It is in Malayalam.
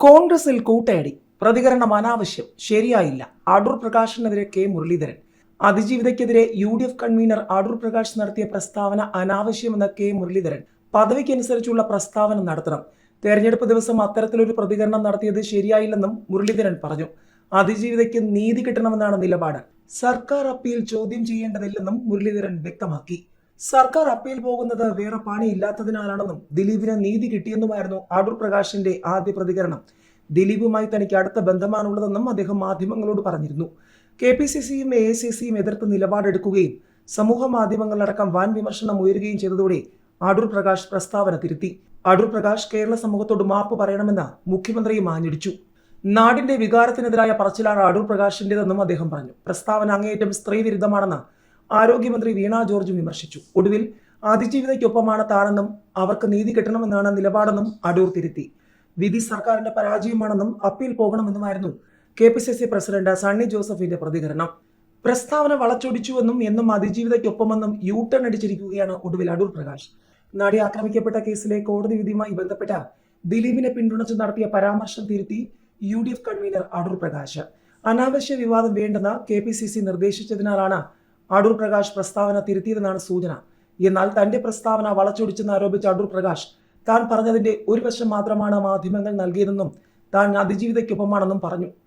കോൺഗ്രസിൽ കൂട്ടയടി. പ്രതികരണം അനാവശ്യം. ശരിയായില്ല. അടൂർ പ്രകാശിനെതിരെ K. Muraleedharan. അതിജീവിതയ്ക്കെതിരെ U D F convener Adoor Prakash നടത്തിയ പ്രസ്താവന അനാവശ്യമെന്ന കെ. മുരളീധരൻ പദവിക്കനുസരിച്ചുള്ള പ്രസ്താവന നടത്തണം. തെരഞ്ഞെടുപ്പ് ദിവസം അത്തരത്തിലൊരു പ്രതികരണം നടത്തിയത് ശരിയായില്ലെന്നും മുരളീധരൻ പറഞ്ഞു. അതിജീവിതയ്ക്ക് നീതി കിട്ടണമെന്നാണ് നിലപാട്. സർക്കാർ അപ്പീൽ ചോദ്യം ചെയ്യേണ്ടതില്ലെന്നും മുരളീധരൻ വ്യക്തമാക്കി. സർക്കാർ അപ്പീൽ പോകുന്നത് വേറെ പണിയില്ലാത്തതിനാലാണെന്നും ദിലീപിന് നീതി കിട്ടിയെന്നുമായിരുന്നു അടൂർ പ്രകാശിന്റെ ആദ്യ പ്രതികരണം. ദിലീപുമായി തനിക്ക് അടുത്ത ബന്ധമാണുള്ളതെന്നും അദ്ദേഹം മാധ്യമങ്ങളോട് പറഞ്ഞിരുന്നു. കെ പി സി സിയും എ സി സിയും എതിർത്ത് നിലപാടെടുക്കുകയും സമൂഹ മാധ്യമങ്ങളിലടക്കം വൻ വിമർശനം ഉയരുകയും ചെയ്തതോടെ അടൂർ പ്രകാശ് പ്രസ്താവന തിരുത്തി. അടൂർ പ്രകാശ് കേരള സമൂഹത്തോട് മാപ്പ് പറയണമെന്ന് മുഖ്യമന്ത്രിയും ആഞ്ഞടിച്ചു നാടിന്റെ വികാരത്തിനെതിരായ പറച്ചിലാണ് അടൂർ പ്രകാശിന്റേതെന്നും അദ്ദേഹം പറഞ്ഞു. പ്രസ്താവന അങ്ങേയറ്റം സ്ത്രീ വിരുദ്ധമാണെന്ന് ആരോഗ്യമന്ത്രി വീണ ജോർജ് വിമർശിച്ചു. ഒടുവിൽ അതിജീവിതയ്ക്കൊപ്പമാണ് താനെന്നും അവർക്ക് നീതി കിട്ടണമെന്നാണ് നിലപാടെന്നും അടൂർ തിരുത്തി. വിധി സർക്കാരിന്റെ പരാജയമാണെന്നും appeal പോകണമെന്നുമായിരുന്നു K P C C president Sunny ജോസഫിന്റെ പ്രതികരണം. പ്രസ്താവന വളച്ചൊടിച്ചുവെന്നും എന്നും അതിജീവിതയ്ക്കൊപ്പമെന്നും യു ടേൺ അടിച്ചിരിക്കുകയാണ് ഒടുവിൽ അടൂർ പ്രകാശ്. നടി ആക്രമിക്കപ്പെട്ട കേസിലെ കോടതി വിധിയുമായി ബന്ധപ്പെട്ട ദിലീപിനെ പിന്തുണച്ച് നടത്തിയ പരാമർശം തിരുത്തി U D F convener Adoor Prakash. അനാവശ്യ വിവാദം വേണ്ടെന്ന് കെ പി സി സി നിർദ്ദേശിച്ചതിനാലാണ് അടൂർ പ്രകാശ് പ്രസ്താവന തിരുത്തിയതെന്നാണ് സൂചന. എന്നാൽ തന്റെ പ്രസ്താവന വളച്ചൊടിച്ചെന്ന് ആരോപിച്ച അടൂർ പ്രകാശ് താൻ പറഞ്ഞതിന്റെ ഒരു വശം മാത്രമാണ് മാധ്യമങ്ങൾ നൽകിയതെന്നും താൻ അതിജീവിതയ്ക്കൊപ്പമാണെന്നും പറഞ്ഞു.